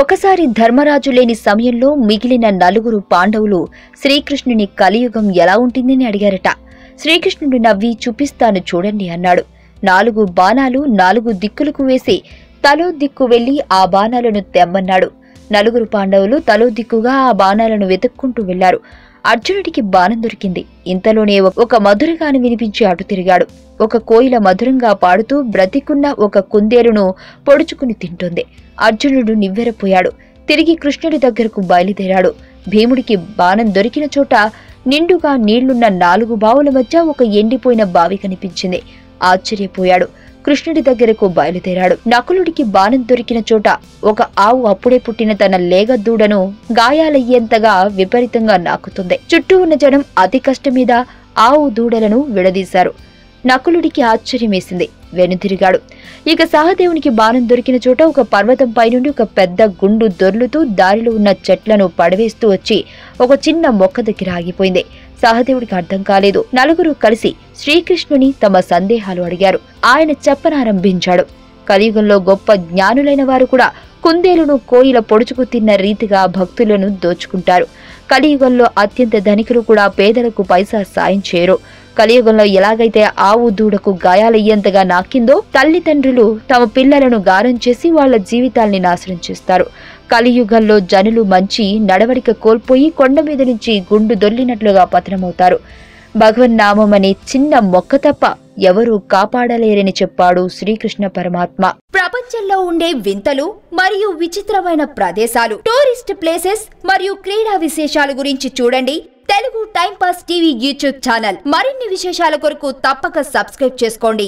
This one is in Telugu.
ఒకసారి ధర్మరాజు లేని సమయంలో మిగిలిన నలుగురు పాండవులు శ్రీకృష్ణుని కలియుగం ఎలా ఉంటుందని అడిగారట. శ్రీకృష్ణుడు నవ్వి చూపిస్తాను చూడండి అన్నాడు. నాలుగు బాణాలు నాలుగు దిక్కులకు వేసి తలో దిక్కు వెళ్ళి ఆ బాణాలను తెమ్మన్నాడు. నలుగురు పాండవులు తలో దిక్కుగా ఆ బాణాలను వెతుక్కుంటూ వెళ్ళారు. అర్జునుడికి బాణం దొరికింది. ఇంతలోనే ఒక మధురగాను వినిపించి అటు తిరిగాడు. ఒక కోయిల మధురంగా పాడుతూ బ్రతికున్న ఒక కుందేలును పొడుచుకుని తింటుంది. అర్జునుడు నివ్వెరపోయాడు. తిరిగి కృష్ణుడి దగ్గరకు బయలుదేరాడు. భీముడికి బాణం దొరికిన చోట నిండుగా నీళ్ళున్న నాలుగు బావుల మధ్య ఒక ఎండిపోయిన బావి కనిపించింది. ఆశ్చర్యపోయాడు. కృష్ణుడి దగ్గరకు బయలుదేరాడు. నకులుడికి బాణం దొరికిన చోట ఒక ఆవు అప్పుడే పుట్టిన తన లేగ దూడను గాయాలయ్యేంతగా విపరీతంగా నాకుతుంది. చుట్టూ ఉన్న జనం అతి కష్టం మీద ఆవు దూడలను విడదీశారు. నకులుడికి ఆశ్చర్యమేసింది వెనుతిరిగాడు ఇక సహదేవునికి బాణం దొరికిన చోట ఒక పర్వతం పైనుండి ఒక పెద్ద గుండు దొర్లుతూ దారిలో ఉన్న చెట్లను పడవేస్తూ వచ్చి ఒక చిన్న మొక్క దగ్గర ఆగిపోయింది. సహదేవుడికి అర్థం కాలేదు. నలుగురు కలిసి శ్రీకృష్ణుని తమ సందేహాలు అడిగారు. ఆయన చెప్పనారంభించాడు. కలియుగంలో గొప్ప జ్ఞానులైన వారు కూడా కుందేలును కోయిల పొడుచుకు తిన్న రీతిగా భక్తులను దోచుకుంటారు. కలియుగంలో అత్యంత ధనికులు కూడా పేదలకు పైసా సాయం చేయరు. కలియుగంలో ఎలాగైతే ఆవు దూడకు గాయాలయ్యేంతగా నాకిందో తల్లిదండ్రులు తమ పిల్లలను గారం చేసి వాళ్ళ జీవితాల్ని నాశనం చేస్తారు. కలియుగంలో జనులు మంచి నడవడిక కోల్పోయి కొండ మీద నుంచి గుండు దొల్లినట్లుగా పతనమవుతారు. భగవన్నామం అనే చిన్న మొక్క తప్ప ఎవరూ కాపాడలేరని చెప్పాడు శ్రీకృష్ణ పరమాత్మ. ప్రపంచంలో ఉండే వింతలు మరియు విచిత్రమైన ప్రదేశాలు టూరిస్ట్ ప్లేసెస్ మరియు క్రీడా విశేషాల గురించి చూడండి Telugu time pass TV YouTube channel. మరిన్ని విశేషాల కొరకు తప్పక సబ్స్క్రైబ్ చేసుకోండి.